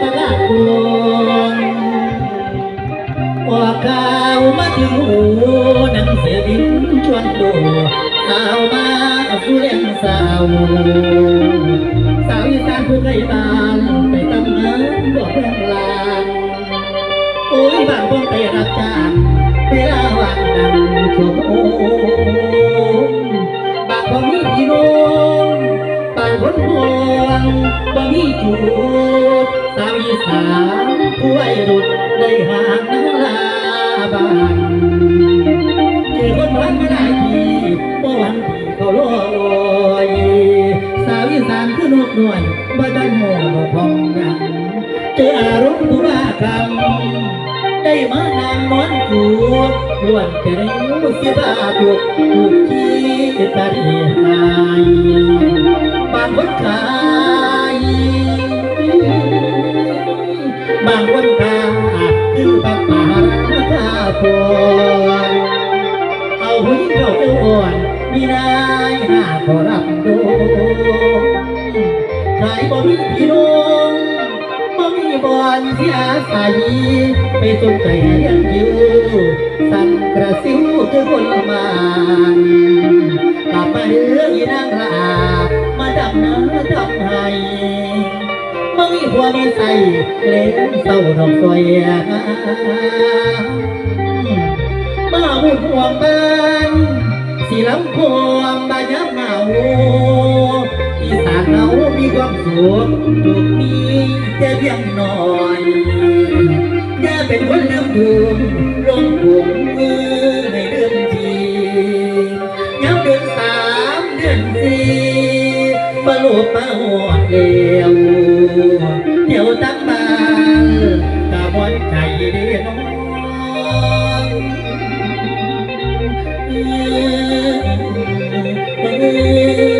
ปรลาดดวงออกข่ามาถึงหูนังเสียดินชวนตัวสาวมาผู้เลี้งสาว สาวอีสานผู้ใกล้บ้านไปตำเนินบอกเพื่อลานโอ้ยบางคนไปรักจางเวลาวัานั่งชมโอ้บางคนมีพี่น้องบางคนห่วงบางมีจู สาวอีสานผู้ไว้รุ่นได้ห่างน้ำลาบานเจอคนวันไม่ได้ทีบ่วันทีเขาลอยสาวอีสานคือนกหน่วลบ่ดันหัวบ่พองยังเจออารมณ์ผู้บ้ากรรมได้มานางนอนถูกล้วนแต่ได้รู้เสียบ้าถูกถูกที่ตาเดีย บางคนขายคือบางป่าราคาพรเอาหุ่นเขาเอวอ่อนมีนายหน้าขอรับดูขายบ่มีพี่น้องบ่มีบอนเสียใสไปสนใจเรียนอยู่สั่งกระซิวคือคนละมานกลับมาเดืออีนางลามา บ่มีผัวมีใส่เล่นเศร้าดอกสวยมาหุ่นห่วงบ้านสีลำพวงบายับเหงาอีสานเรามีความสุขทุกมีแต่เพียงน้อยอย่าเป็นคนลืมดูลงถุงมือในเดือนทีย้ำเดือนสามเดือนสี่มาลูกมาหอดเดียว นใจเดีน้อง